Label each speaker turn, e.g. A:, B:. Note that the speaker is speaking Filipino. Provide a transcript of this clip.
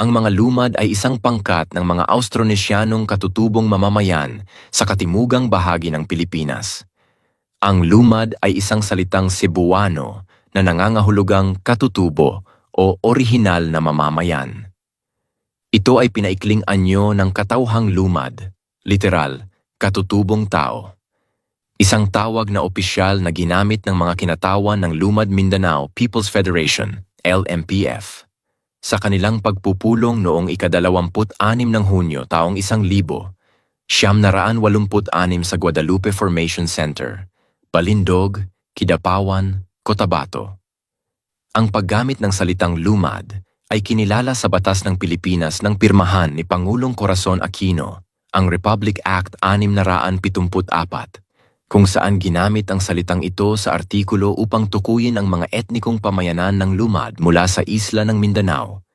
A: Ang mga lumad ay isang pangkat ng mga Austronesyanong katutubong mamamayan sa katimugang bahagi ng Pilipinas. Ang lumad ay isang salitang Cebuano na nangangahulugang katutubo o orihinal na mamamayan. Ito ay pinaikling anyo ng katauhang lumad, literal, katutubong tao. Isang tawag na opisyal na ginamit ng mga kinatawan ng Lumad Mindanao People's Federation, LMPF. Sa kanilang pagpupulong noong ikadalawamput-anim ng Hunyo taong isang libo, siyam naraan walumput-anim sa Guadalupe Formation Center, Balindog, Kidapawan, Cotabato. Ang paggamit ng salitang lumad ay kinilala sa batas ng Pilipinas ng pirmahan ni Pangulong Corazon Aquino, ang Republic Act 674, kung saan ginamit ang salitang ito sa artikulo upang tukuyin ang mga etnikong pamayanan ng lumad mula sa isla ng Mindanao